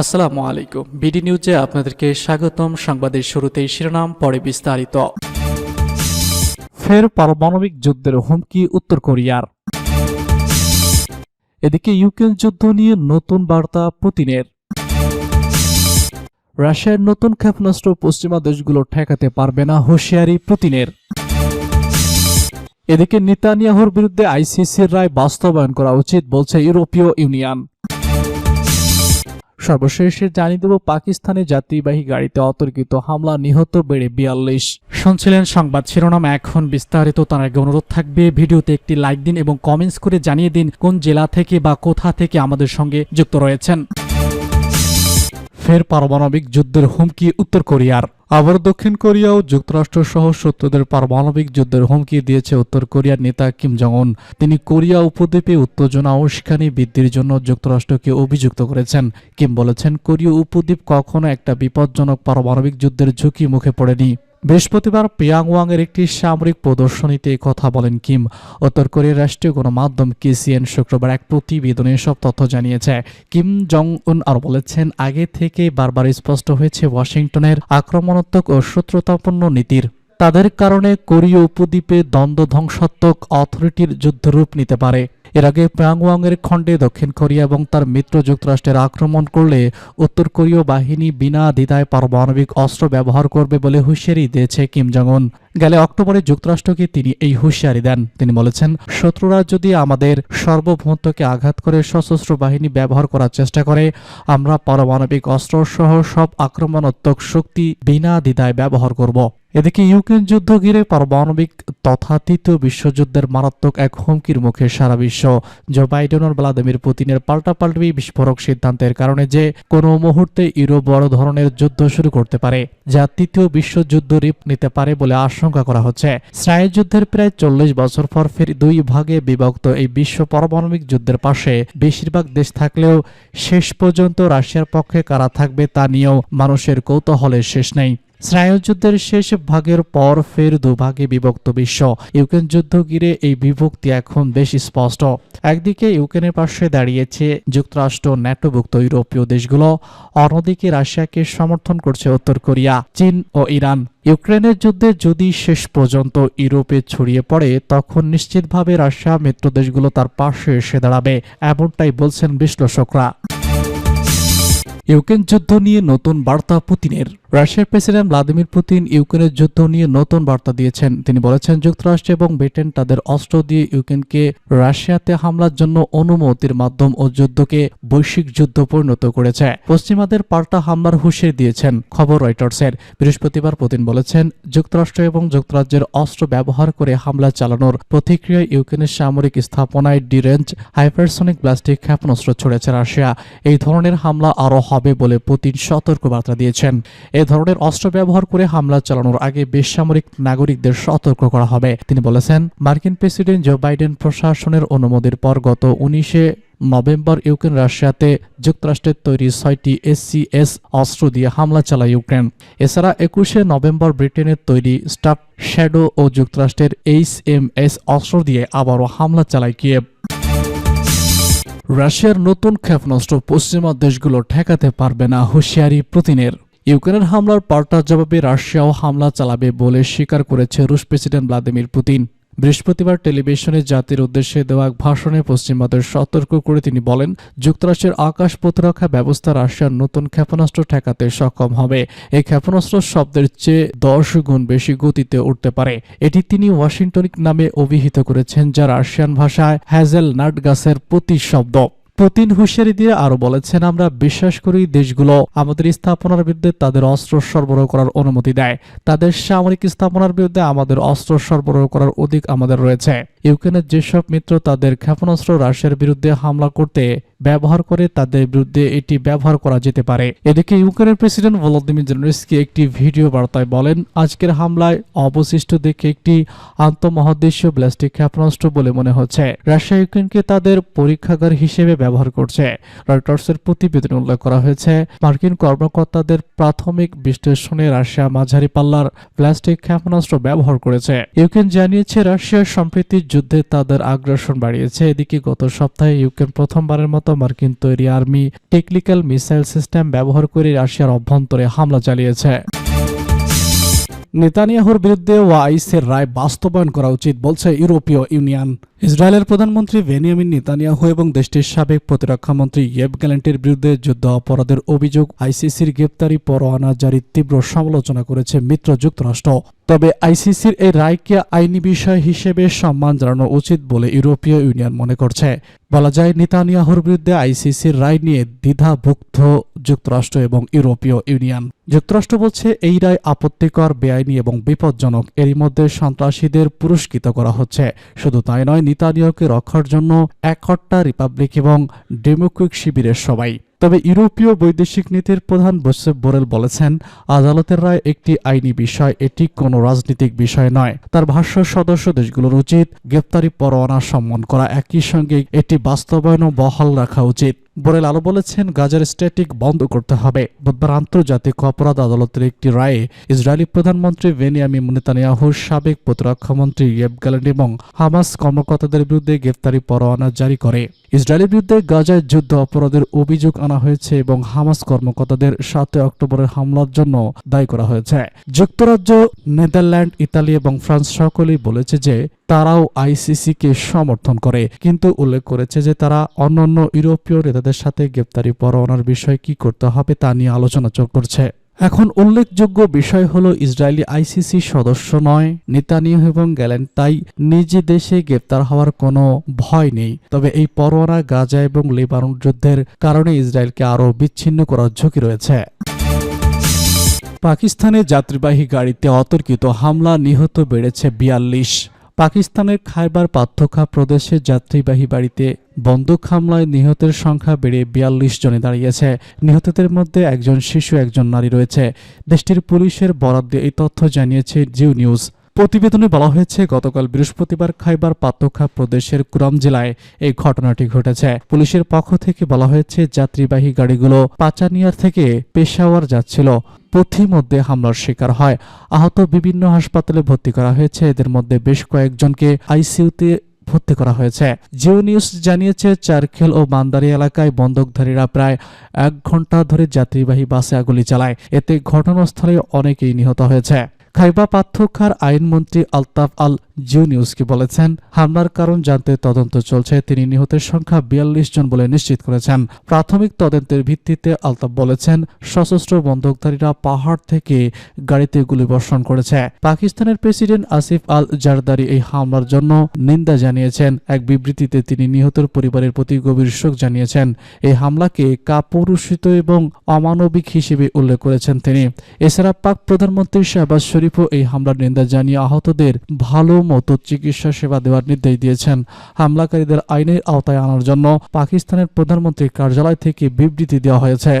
আসসালামু আলাইকুম। বিডি নিউজে আপনাদেরকে স্বাগতম। সংবাদের শুরুতেই শিরোনাম, পরে বিস্তারিত। ফের পারমাণবিক যুদ্ধের হুমকি উত্তর কোরিয়ার। এদিকে ইউক্রেন যুদ্ধ নিয়ে নতুন বার্তা পুতিনের। রাশিয়ার নতুন ক্ষেপণাস্ত্র পশ্চিমা দেশগুলো ঠেকাতে পারবে না হুঁশিয়ারি পুতিনের। এদিকে নেতানিয়াহুর বিরুদ্ধে আইসিসির রায় বাস্তবায়ন করা উচিত, বলছে ইউরোপীয় ইউনিয়ন। সর্বশেষে জানিয়ে দেব, পাকিস্তানে যাত্রীবাহী গাড়িতে অতর্কিত হামলা নিহত বেড়ে বিয়াল্লিশ। শুনছিলেন সংবাদ শিরোনাম, এখন বিস্তারিত, তার আগে অনুরোধ থাকবে, ভিডিওতে একটি লাইক দিন এবং কমেন্টস করে জানিয়ে দিন কোন জেলা থেকে বা কোথা থেকে আমাদের সঙ্গে যুক্ত রয়েছেন। ফের পারমাণবিক যুদ্ধের হুমকি উত্তর কোরিয়ার। আবার দক্ষিণ কোরিয়াও যুক্তরাষ্ট্র সহ শত্রুদের পারমাণবিক যুদ্ধের হুমকি দিয়েছে উত্তর কোরিয়ার নেতা কিম জং উন তিনি কোরিয়া উপদ্বীপে উত্তেজনা ও সেখানে বৃদ্ধির জন্য যুক্তরাষ্ট্রকে অভিযুক্ত করেছেন। কিম বলেছেন, কোরীয় উপদ্বীপ কখনো একটা বিপজ্জনক পারমাণবিক যুদ্ধের ঝুঁকি মুখে পড়েনি। বৃহস্পতিবার পিয়াংওয়াং এর একটি সামরিক প্রদর্শনীতে কথা বলেন কিম। উত্তর কোরিয়ার রাষ্ট্রীয় গণমাধ্যম কেসিএন শুক্রবার এক প্রতিবেদনে সব তথ্য জানিয়েছে। কিম জং উন আর বলেছেন, আগে থেকে বারবার স্পষ্ট হয়েছে ওয়াশিংটনের আক্রমণাত্মক ও শত্রুতাপূর্ণ নীতির। তাদের কারণে কোরীয় উপদ্বীপে দ্বন্দ্ব ধ্বংসাত্মক অথরিটির যুদ্ধরূপ নিতে পারে। এর আগে প্রাংওয়াং এর খণ্ডে দক্ষিণ কোরিয়া এবং তার মিত্র যুক্তরাষ্ট্রের আক্রমণ করলে উত্তর কোরীয় বাহিনী বিনা দ্বিধায় পারমাণবিক অস্ত্র ব্যবহার করবে বলে হুঁশিয়ারি দিয়েছে কিম জং গেলে অক্টোবরে যুক্তরাষ্ট্রকে তিনি এই হুঁশিয়ারি দেন। তিনি বলেছেন, শত্রুরা যদি আমাদের সার্বভৌমত্বকে আঘাত করে সশস্ত্র বাহিনী ব্যবহার করার চেষ্টা করে, আমরা পারমাণবিক অস্ত্র সহ সব আক্রমণাত্মক শক্তি বিনা দ্বিধায় ব্যবহার করব। এদিকে ইউক্রেন যুদ্ধ ঘিরে পারমাণবিক তথা তৃতীয় বিশ্বযুদ্ধের মারাত্মক এক হুমকির মুখে সারা বিশ্ব। জো বাইডেন ও ভ্লাদিমির পুতিনের পাল্টাপাল্টি বিস্ফোরক সিদ্ধান্তের কারণে যে কোনো মুহূর্তে ইউরোপ বড় ধরনের যুদ্ধ শুরু করতে পারে, যা তৃতীয় বিশ্বযুদ্ধ রিপ নিতে পারে বলে আশঙ্কা করা হচ্ছে। ইসরায়েল যুদ্ধের প্রায় চল্লিশ বছর পর ফের দুই ভাগে বিভক্ত এই বিশ্ব পারমাণবিক যুদ্ধের পাশে বেশিরভাগ দেশ থাকলেও শেষ পর্যন্ত রাশিয়ার পক্ষে কারা থাকবে তা নিয়েও মানুষের কৌতূহলের শেষ নেই। ইসরায়েল যুদ্ধের শেষ ভাগের পর ফের দুভাগে বিভক্ত বিশ্ব। ইউক্রেন যুদ্ধ ঘিরে এই বিভক্তি এখন বেশ স্পষ্ট। একদিকে ইউক্রেনের পাশে দাঁড়িয়েছে যুক্তরাষ্ট্র ন্যাটোভুক্ত ইউরোপীয় দেশগুলো। অন্যদিকে রাশিয়াকে সমর্থন করছে উত্তর কোরিয়া, চীন ও ইরান। ইউক্রেনের যুদ্ধে যদি শেষ পর্যন্ত ইউরোপে ছড়িয়ে পড়ে, তখন নিশ্চিতভাবে রাশিয়া মিত্র দেশগুলো তার পাশে এসে দাঁড়াবে, এমনটাই বলছেন বিশ্লেষকরা। ইউক্রেন যুদ্ধ নিয়ে নতুন বার্তা পুতিনের। রাশিয়ার প্রেসিডেন্ট ভ্লাদিমির পুতিন ইউক্রেনের যুদ্ধ নিয়ে নতুন বার্তা দিয়েছেন। তিনি বলেছেন, যুক্তরাষ্ট্র এবং ব্রিটেন তাদের অস্ত্র দিয়ে ইউক্রেনকে রাশিয়াতে হামলার জন্য অনুমতির মাধ্যম ও যুদ্ধকে বৈশ্বিক যুদ্ধ পরিণত করেছে। পশ্চিমাদের পাল্টা হামলার হুঁশিয়ারি দিয়েছেন খবর রয়টার্সের। বৃহস্পতিবার পুতিন বলেছেন, যুক্তরাষ্ট্র এবং যুক্তরাজ্যের অস্ত্র ব্যবহার করে হামলা চালানোর প্রতিক্রিয়ায় ইউক্রেনের সামরিক স্থাপনায় ডিরেঞ্জ, হাইপারসনিক প্লাস্টিক ক্ষেপণাস্ত্র ছড়েছে রাশিয়া। এই ধরনের হামলা আরও হবে বলে পুতিন সতর্কবার্তা দিয়েছেন। এ ধরনের অস্ত্র ব্যবহার করে হামলা চালানোর আগে বেসামরিক নাগরিকদের সতর্ক করা হবে। তিনি বলেছেন, মার্কিন প্রেসিডেন্ট জো বাইডেন প্রশাসনের অনুমতির পর গত উনিশে নভেম্বর ইউক্রেন রাশিয়াতে যুক্তরাষ্ট্রের তৈরি ছয়টি এসসিএস অস্ত্র দিয়ে হামলা চালায় ইউক্রেন। এছাড়া একুশে নভেম্বর ব্রিটেনের তৈরি স্টাফ শ্যাডো ও যুক্তরাষ্ট্রের এইচ এম এস অস্ত্র দিয়ে আবারও হামলা চালায় কিয়েভ। রাশিয়ার নতুন ক্ষেপণাস্ত্র পশ্চিমা দেশগুলো ঠেকাতে পারবে না হুঁশিয়ারি পুতিনের। ইউক্রেনের হামলার পাল্টা জবাবে রাশিয়াও হামলা চালাবে বলে স্বীকার করেছে রুশ প্রেসিডেন্ট ভ্লাদিমির পুতিন। বৃহস্পতিবার টেলিভিশনে জাতির উদ্দেশ্যে দেওয়া এক ভাষণে পশ্চিমাদের সতর্ক করে তিনি বলেন, যুক্তরাষ্ট্রের আকাশ প্রতিরক্ষা ব্যবস্থা রাশিয়ার নতুন ক্ষেপণাস্ত্র ঠেকাতে সক্ষম হবে। এই ক্ষেপণাস্ত্র শব্দের চেয়ে দশ গুণ বেশি গতিতে উঠতে পারে। এটি তিনি ওয়াশিংটনিক নামে অভিহিত করেছেন, যা রাশিয়ান ভাষায় হ্যাজেল নাট গাছের প্রতিশব্দ। পুতিন হুঁশিয়ারি দিয়ে আরও বলেছেন, আমরা বিশ্বাস করি দেশগুলো আমাদের স্থাপনার বিরুদ্ধে তাদের অস্ত্র সরবরাহ করার অনুমতি দেয়। তাদের সামরিক স্থাপনার বিরুদ্ধে আমাদের অস্ত্র সরবরাহ করার অধিক আমাদের রয়েছে। ইউক্রেনের যেসব মিত্র তাদের ক্ষেপণাস্ত্র রাশিয়ার বিরুদ্ধে হামলা করতে ব্যবহার করে, তাদের বিরুদ্ধে এটি ব্যবহার করা যেতে পারে। এদিকে ইউক্রেনের প্রেসিডেন্ট ভলোদিমির জেলেনস্কি একটি ভিডিও বার্তায় বলেন, আজকের হামলায় অবশিষ্ট দেখে একটি আন্তঃমহাদেশীয় ব্লাস্টিক ক্ষেপণাস্ত্র বলে মনে হচ্ছে। রাশিয়া ইউক্রেনকে তাদের পরীক্ষাগার হিসেবে ব্যবহার করছে। রয়টার্সের প্রতিবেদন উল্লেখ করা হয়েছে, মার্কিন কর্মকর্তাদের প্রাথমিক বিশ্লেষণে রাশিয়া মাঝারি পাল্লার প্লাস্টিক ক্ষেপণাস্ত্র ব্যবহার করেছে। ইউক্রেন জানিয়েছে রাশিয়ার সম্প্রতি যুদ্ধে তাদের আগ্রাসন বাড়িয়েছে। এদিকে গত সপ্তাহে ইউক্রেন প্রথমবারের মতো মার্কিন তৈরি আর্মি টেকনিক্যাল মিসাইল সিস্টেম ব্যবহার করে রাশিয়ার অভ্যন্তরে হামলা চালিয়েছে। নেতানিয়াহুর বিরুদ্ধে ওয়াইসের রায় বাস্তবায়ন করা উচিত বলছে ইউরোপীয় ইউনিয়ন। ইসরায়েলের প্রধানমন্ত্রী বেনিয়ামিন নেতানিয়াহু এবং দেশটির সাবেক প্রতিরক্ষামন্ত্রী ইয়েব গ্যালেন্টের বিরুদ্ধে যুদ্ধ অপরাধের অভিযোগ আইসিসির গ্রেপ্তারি পরোয়ানা জারির তীব্র সমালোচনা করেছে মিত্র যুক্তরাষ্ট্র। তবে আইসিসির এই রায়কে আইনি বিষয় হিসেবে সম্মান জানানো উচিত বলে ইউরোপীয় ইউনিয়ন মনে করছে। বলা যায়, নেতানিয়াহুর বিরুদ্ধে আইসিসির রায় নিয়ে দ্বিধাভুক্ত যুক্তরাষ্ট্র এবং ইউরোপীয় ইউনিয়ন। যুক্তরাষ্ট্র বলছে, এই রায় আপত্তিকর, বেআইনি এবং বিপজ্জনক। এরই মধ্যে সন্ত্রাসীদের পুরস্কৃত করা হচ্ছে। শুধু তাই নয় নিতানিয়াকে রক্ষার জন্য একহট্টা রিপাবলিক এবং ডেমোক্রিক শিবিরের সবাই। তবে ইউরোপীয় বৈদেশিক নীতির প্রধান বোসেফ বোরেল বলেছেন, আদালতের রায় একটি আইনি বিষয়, এটি কোনো রাজনৈতিক বিষয় নয়। তার ভাষ্য, সদস্য দেশগুলোর উচিত গ্রেপ্তারি পরোয়ানা সম্মান করা। একই সঙ্গে এটি বাস্তবায়নও বহাল রাখা উচিত। বোরেল আলো বলেছেন, গাজার স্ট্যাটিক বন্ধ করতে হবে। বুধবার আন্তর্জাতিক অপরাধ আদালতের একটি রায়ে ইসরায়েলি প্রধানমন্ত্রী বেনিয়ামি নেতানিয়াহুর সাবেক প্রতিরক্ষামন্ত্রী ইয়েব এবং হামাস কর্মকর্তাদের বিরুদ্ধে গ্রেপ্তারি পরোয়ানা জারি করে। ইসরায়েলের বিরুদ্ধে গাজায় যুদ্ধ অপরাধের অভিযোগ আনা হয়েছে এবং হামাস কর্মকর্তাদের সাতই অক্টোবরের হামলার জন্য দায়ী করা হয়েছে। যুক্তরাজ্য, নেদারল্যান্ড, ইতালি এবং ফ্রান্স সকলেই বলেছে যে তারাও আইসিসিকে সমর্থন করে। কিন্তু উল্লেখ করেছে যে তারা অন্যান্য ইউরোপীয় নেতাদের সাথে গ্রেপ্তারি পরোয়ানার বিষয় কি করতে হবে তা নিয়ে আলোচনা করছে এখন উল্লেখযোগ্য বিষয় হলো ইসরায়েলি আইসিসি সদস্য নয়, নেতানিয়াহু এবং গেলেন তাই নিজ দেশে গ্রেপ্তার হওয়ার কোনো ভয় নেই। তবে এই পরোয়ানা গাজা এবং লেবানন যুদ্ধের কারণে ইসরায়েলকে আরও বিচ্ছিন্ন করার ঝুঁকি রয়েছে। পাকিস্তানের যাত্রীবাহী গাড়িতে অতর্কিত হামলা নিহত বেড়েছে বিয়াল্লিশ। পাকিস্তানের খাইবার পার্থক্য প্রদেশের যাত্রীবাহী বাড়িতে বন্দুক হামলায় নিহতের সংখ্যা বেড়ে বিয়াল্লিশ জনে দাঁড়িয়েছে। নিহতদের মধ্যে একজন শিশু, একজন নারী রয়েছে। দেশটির পুলিশের বরাদ্দে এই তথ্য জানিয়েছে জিও নিউজ। প্রতিবেদনে বলা হয়েছে, গতকাল বৃহস্পতিবার খাইবার পাত্তখা প্রদেশের কুরাম জেলায় এই ঘটনাটি ঘটেছে। পুলিশের পক্ষ থেকে বলা হয়েছে, যাত্রীবাহী গাড়িগুলো পাচানিয়ার থেকে পেশাওয়ার যাচ্ছিল। পথিমধ্যে হামলার শিকার হয়। আহত বিভিন্ন হাসপাতালে ভর্তি করা হয়েছে। এদের মধ্যে বেশ কয়েকজনকে আইসিইউতে ভর্তি করা হয়েছে। জিও নিউজ জানিয়েছে, চারখেল ও মান্দারি এলাকায় বন্দুকধারীরা প্রায় এক ঘণ্টা ধরে যাত্রীবাহী বাসে আগুলি চালায়। এতে ঘটনাস্থলে অনেকেই নিহত হয়েছে। খাইবা পার্থক্যার আইনমন্ত্রী আলতাফ আল জিও নিউজকে বলেছেন, হামলার কারণ জানতে তদন্ত চলছে। তিনি নিহতের সংখ্যা বিয়াল্লিশ জন বলে নিশ্চিত করেছেন। প্রাথমিক তদন্তের ভিত্তিতে আলতাফ বলেছেন, সশস্ত্র বন্দুকধারীরা পাহাড় থেকে গাড়িতে গুলিবর্ষণ করেছে। পাকিস্তানের প্রেসিডেন্ট আসিফ আল জারদারি এই হামলার জন্য নিন্দা জানিয়েছেন। এক বিবৃতিতে তিনি নিহতের পরিবারের প্রতি গভীর শোক জানিয়েছেন। এই হামলাকে কাপুরুষিত এবং অমানবিক হিসেবে উল্লেখ করেছেন তিনি। এছাড়া পাক প্রধানমন্ত্রী শাহবাজ শরীফও এই হামলার নিন্দা জানিয়ে আহতদের ভালো মতো চিকিৎসা সেবা দেওয়ার নির্দেশ দিয়েছেন। হামলাকারীদের আইনের আওতায় আনার জন্য পাকিস্তানের প্রধানমন্ত্রীর কার্যালয় থেকে বিবৃতি দেওয়া হয়েছে।